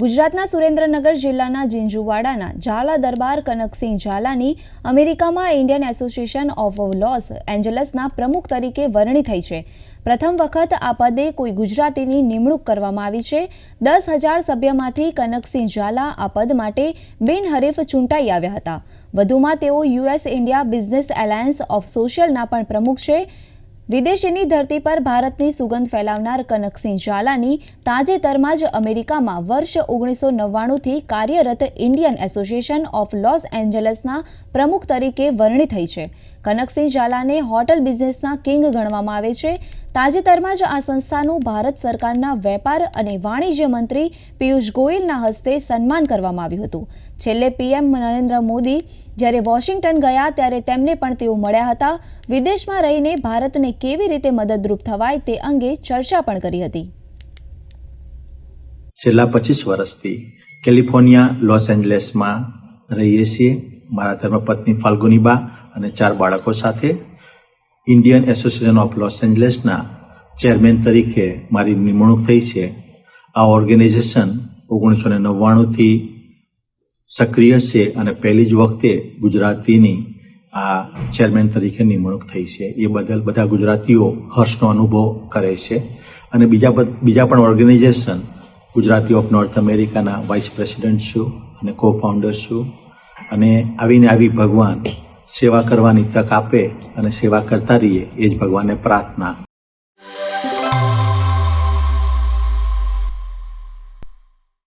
ગુજરાતના સુરેન્દ્રનગર જિલ્લાના જિંજુવાડાના ઝાલા દરબાર કનકસિંહ ઝાલાની અમેરિકામાં ઇન્ડિયન એસોસિએશન ઓફ લોસ એન્જલસના પ્રમુખ તરીકે વરણી થઈ છે. પ્રથમ વખત આ પદે કોઈ ગુજરાતીની નિમણૂક કરવામાં આવી છે. દસ હજાર સભ્યમાંથી કનકસિંહ ઝાલા આ પદ માટે બિનહરીફ ચૂંટાઈ આવ્યા હતા. વધુમાં તેઓ US India business alliance of સોશિયલના પણ પ્રમુખ છે. વિદેશીની ધરતી પર ભારતની સુગંધ ફેલાવનાર કનકસિંહ ઝાલાની તાજેતરમાં જ અમેરિકામાં વર્ષ ઓગણીસો નવ્વાણુંથી કાર્યરત ઇન્ડિયન એસોસિએશન ઓફ લોસ એન્જલસના પ્રમુખ તરીકે વરણી થઈ છે. કનકસિંહ ઝાલાને હોટલ બિઝનેસના કિંગ ગણવામાં આવે છે. તાજેતરમાં જ આ સંસ્થાનું ભારત સરકારના વેપાર અને વાણિજ્ય મંત્રી પિયુષ ગોયલના હસ્તે સન્માન કરવામાં આવ્યું હતું. છેલ્લે પીએમ નરેન્દ્ર મોદી જ્યારે વોશિંગ્ટન ગયા ત્યારે તેમને પણ તેઓ મળ્યા હતા. વિદેશમાં રહીને ભારતને કેવી રીતે મદદરૂપ થવાય તે અંગે ચર્ચા પણ કરી હતી. છેલ્લા પચીસ વર્ષથી કેલિફોર્નિયા, લોસ એન્જલેસમાં રહીએ છીએ. મારા ધર્મપત્ની ફાલ્ગુનીબા અને ચાર બાળકો સાથે ઇન્ડિયન એસોસિએશન ઓફ લોસ એન્જલેસના ચેરમેન તરીકે મારી નિમણૂક થઈ છે. આ ઓર્ગેનાઇઝેશન ઓગણીસો ને નવ્વાણુંથી સક્રિય છે અને પહેલી જ વખતે ગુજરાતીની આ ચેરમેન તરીકે નિમણૂક થઈ છે. એ બદલ બધા ગુજરાતીઓ હર્ષનો અનુભવ કરે છે. અને બીજા બીજા પણ ઓર્ગેનાઇઝેશન ગુજરાતી ઓફ નોર્થ અમેરિકાના વાઇસ પ્રેસિડેન્ટ છું અને કો ફાઉન્ડર છું. અને આવીને આવી ભગવાન સેવા કરવાની તક આપે અને સેવા કરતા રહીએ એ જ ભગવાનને પ્રાર્થના.